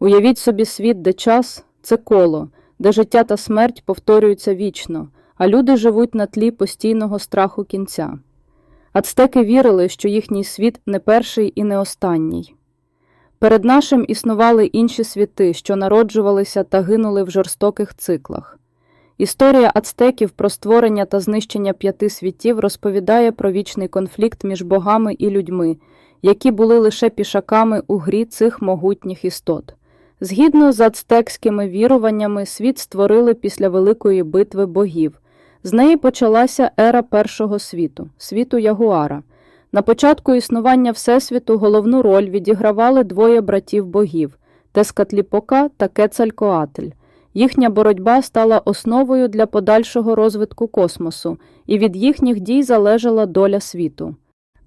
Уявіть собі світ, де час це коло, де життя та смерть повторюються вічно, а люди живуть на тлі постійного страху кінця. Ацтеки вірили, що їхній світ не перший і не останній. Перед нашим існували інші світи, що народжувалися та гинули в жорстоких циклах. Історія ацтеків про створення та знищення п'яти світів розповідає про вічний конфлікт між богами і людьми, які були лише пішаками у грі цих могутніх істот. Згідно з ацтекськими віруваннями, світ створили після великої битви богів. З неї почалася ера першого світу світу Ягуара. На початку існування Всесвіту головну роль відігравали двоє братів богів Тескатліпока та Кецалькоатль. Їхня боротьба стала основою для подальшого розвитку космосу, і від їхніх дій залежала доля світу.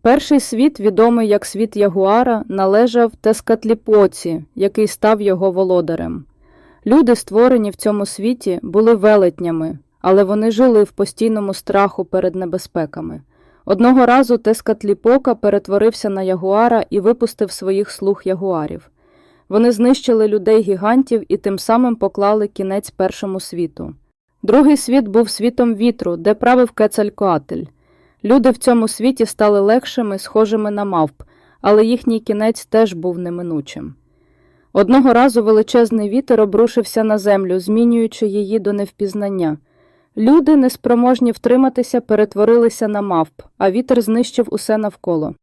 Перший світ, відомий як світ Ягуара, належав Тескатліпоці, який став його володарем. Люди, створені в цьому світі, були велетнями, але вони жили в постійному страху перед небезпеками. Одного разу Тескатліпока перетворився на ягуара і випустив своїх слуг ягуарів. Вони знищили людей гігантів і тим самим поклали кінець першому світу. Другий світ був світом вітру, де правив Кецалькоатль. Люди в цьому світі стали легшими, схожими на мавп, але їхній кінець теж був неминучим. Одного разу величезний вітер обрушився на землю, змінюючи її до невпізнання. Люди, неспроможні втриматися, перетворилися на мавп, а вітер знищив усе навколо.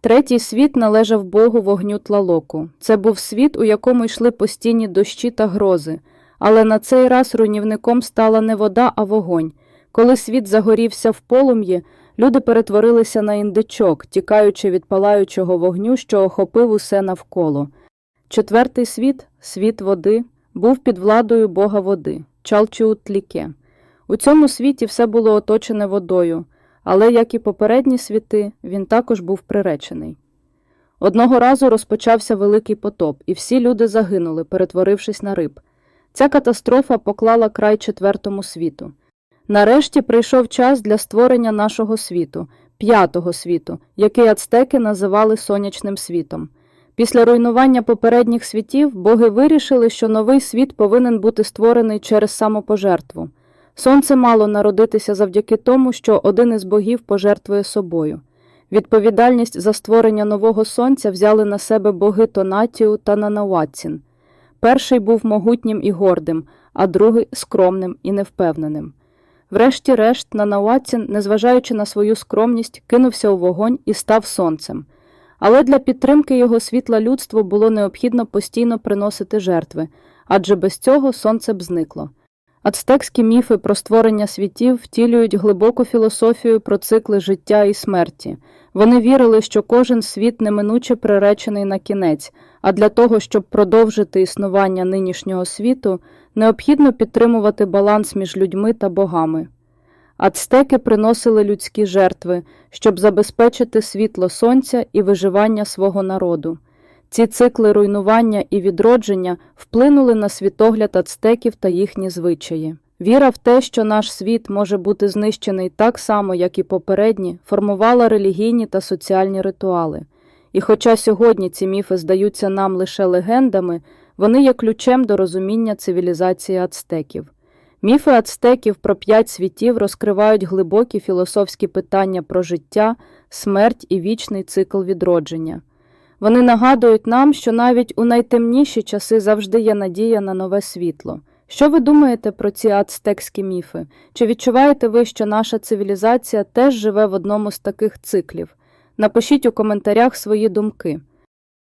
Третій світ належав Богу вогню Тлалоку. Це був світ, у якому йшли постійні дощі та грози, але на цей раз руйнівником стала не вода, а вогонь. Коли світ загорівся в полум'ї, люди перетворилися на індичок, тікаючи від палаючого вогню, що охопив усе навколо. Четвертий світ, світ води, був під владою Бога води, Чалчуутліке. У цьому світі все було оточене водою, але, як і попередні світи, він також був приречений. Одного разу розпочався великий потоп, і всі люди загинули, перетворившись на риб. Ця катастрофа поклала край четвертому світу. Нарешті прийшов час для створення нашого світу, п'ятого світу, який ацтеки називали сонячним світом. Після руйнування попередніх світів боги вирішили, що новий світ повинен бути створений через самопожертву. Сонце мало народитися завдяки тому, що один із богів пожертвує собою. Відповідальність за створення нового сонця взяли на себе боги Тонатію та Нанауатцін. Перший був могутнім і гордим, а другий скромним і невпевненим. Врешті-решт, Нанауатцін, незважаючи на свою скромність, кинувся у вогонь і став сонцем. Але для підтримки його світла людству було необхідно постійно приносити жертви, адже без цього сонце б зникло. Ацтекські міфи про створення світів втілюють глибоку філософію про цикли життя і смерті. Вони вірили, що кожен світ неминуче приречений на кінець, а для того, щоб продовжити існування нинішнього світу, необхідно підтримувати баланс між людьми та богами. Ацтеки приносили людські жертви, щоб забезпечити світло сонця і виживання свого народу. Ці цикли руйнування і відродження вплинули на світогляд ацтеків та їхні звичаї. Віра в те, що наш світ може бути знищений так само, як і попередні, формувала релігійні та соціальні ритуали. І хоча сьогодні ці міфи здаються нам лише легендами, вони є ключем до розуміння цивілізації ацтеків. Міфи ацтеків про п'ять світів розкривають глибокі філософські питання про життя, смерть і вічний цикл відродження. Вони нагадують нам, що навіть у найтемніші часи завжди є надія на нове світло. Що ви думаєте про ці ацтекські міфи? Чи відчуваєте ви, що наша цивілізація теж живе в одному з таких циклів? Напишіть у коментарях свої думки.